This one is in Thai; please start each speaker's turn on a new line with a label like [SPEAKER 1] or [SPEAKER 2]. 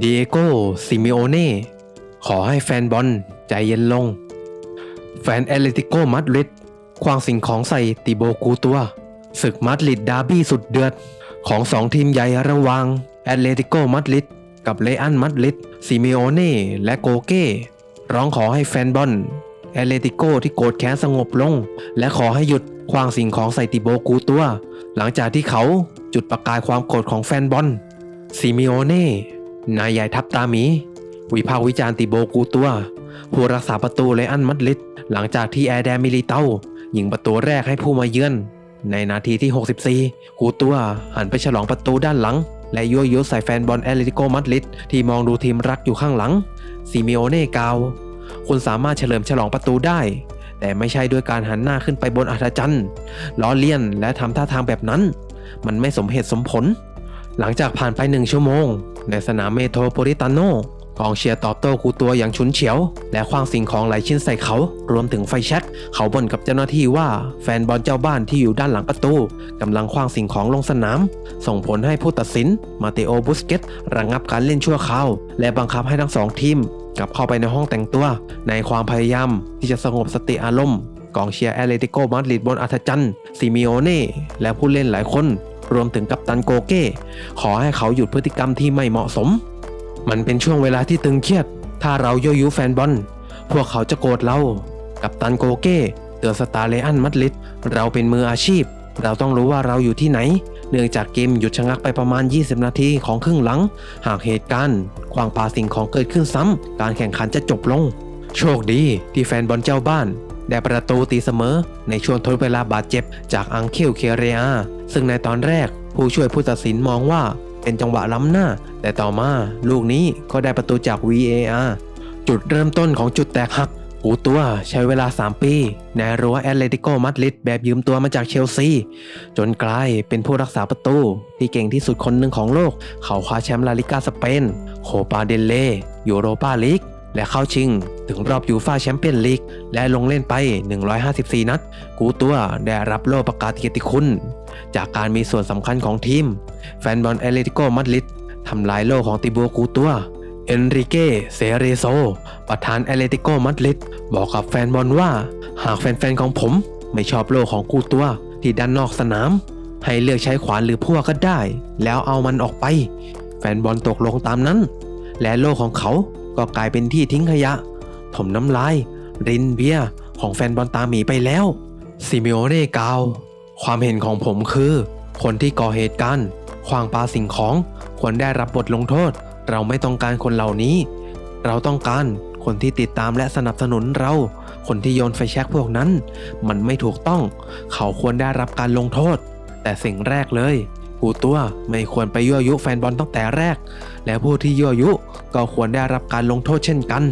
[SPEAKER 1] ดิเอโกซิมิโอเน่ขอให้แฟนบอลใจเย็นลง แฟนแอตเลติโกมาดริดควางสิ่งของใส่ติโบกูตัว ศึกมาดริดดาร์บี้สุดเดือด ของสองทีมใหญ่ระหว่างแอตเลติโกมาดริดกับเลอันมาดริดซิมิโอเน่และโกเก้ร้องขอให้แฟนบอลแอตเลติโกที่โกรธแค้นสงบลง และขอให้หยุดควางสิ่งของใส่ติโบกูตัว หลังจากที่เขาจุดประกายความโกรธของแฟนบอลซิมิโอเน่ นายใหญ่ทัพตาหมี วิพากษ์วิจารณ์ติโบกูตัว ผู้รักษาประตูเลอันมัดลิดหลังจากที่แอร์แดมิลิเตายิงประตูแรกให้ผู้มาเยือน ในนาทีที่ 64 กูตัวหันไปฉลองประตูด้านหลัง และยั่วยุใส่แฟนบอลแอตเลติโกมัดลิดที่มองดูทีมรักอยู่ข้างหลังซิมิโอเน่กาวคุณสามารถเฉลิมฉลองประตูได้ แต่ไม่ใช่ด้วยการหันหน้าขึ้นไปบนอัธจันทร์ล้อเลียนและทำท่าทางแบบนั้น มันไม่สมเหตุสมผล หลังจากผ่านไปหนึ่งชั่วโมง ในสนามเมโทรโพลิตาโนกองเชียร์ตอบโต้กูตัวอย่างฉุนเฉียว และคว้างสิ่งของหลายชิ้นใส่เขา รวมถึงไฟแช็กเขาบ่นกับเจ้าหน้าที่ว่าแฟนบอลเจ้าบ้านที่อยู่ด้านหลังประตูกำลังคว้างสิ่งของลงสนาม ส่งผลให้ผู้ตัดสิน มาเตโอบุสเกตระงับการเล่นชั่วคราว และบังคับให้ทั้งสองทีม กลับเข้าไปในห้องแต่งตัว ในความพยายามที่จะสงบสติอารมณ์กองเชียร์แอตเลติโกมาดริดบนอัธจันทร์ซิมิโอเน่และผู้เล่นหลายคน รวมถึงกัปตันโกเก้ ขอให้เขาหยุดพฤติกรรมที่ไม่เหมาะสม มันเป็นช่วงเวลาที่ตึงเครียด ถ้าเรายั่วยุแฟนบอล พวกเขาจะโกรธเรา กับตันโกเก้เตือนสตาร์เลอันมัดลิดเราเป็นมืออาชีพ เราต้องรู้ว่าเราอยู่ที่ไหน เนื่องจากเกมหยุดชะงักไปประมาณ 20 นาทีของครึ่งหลัง หากเหตุการณ์ขวางปาสิ่งของเกิดขึ้นซ้ำการแข่งขันจะจบลง โชคดีที่แฟนบอลเจ้าบ้าน ได้ประตูตีเสมอในช่วงทดเวลาบาดเจ็บจากอังเคลเคเรียซึ่งในตอนแรกผู้ช่วยผู้ตัดสินมองว่าเป็นจังหวะล้ำหน้า แต่ต่อมาลูกนี้ก็ได้ประตูจาก VAR จุดเริ่มต้นของจุดแตกหักกูตัวใช้เวลา 3 ปีในรั้วแอตเลติโกมาดริดแบบยืมตัวมาจากเชลซี จนกลายเป็นผู้รักษาประตู ที่เก่งที่สุดคนหนึ่งของโลก เขาคว้าแชมป์ลาลิกาสเปน โคปาเดลเลยูโรปาลีก และเข้าชิง ถึงรอบยูฟาแชมเปี้ยนลีกและลงเล่นไป 154 นัด กูตัวได้รับโล่ประกาศเกียรติคุณ จากการมีส่วนสำคัญของทีม แฟนบอลแอเลติโกมาดริดทำลายโล่ของติโบกูตัวเอนริเก้เซเรโซ ประธานแอเลติโกมาดริดบอกกับแฟนบอลว่า หากแฟนๆของผมไม่ชอบโล่ของกูตัว ที่ด้านนอกสนาม ให้เลือกใช้ขวานหรือพวกก็ได้ แล้วเอามันออกไป แฟนบอลตกลงตามนั้น และโล่ของเขา ก็กลายเป็นที่ทิ้งขยะ ถมน้ำลาย รินเบียร์ของแฟนบอลตาหมีไปแล้วซิมิโอเน่กล่าวความเห็นของผมคือ คนที่ก่อเหตุการณ์ขวางปาสิ่งของ ควรได้รับบทลงโทษ เราไม่ต้องการคนเหล่านี้ เราต้องการคนที่ติดตามและสนับสนุนเรา คนที่โยนไฟแช็กพวกนั้น มันไม่ถูกต้อง เขาควรได้รับการลงโทษ แต่สิ่งแรกเลย กูตัวไม่ควรไปยั่วยุแฟนบอลตั้งแต่แรก และผู้ที่ยั่วยุก็ควรได้รับการลงโทษเช่นกัน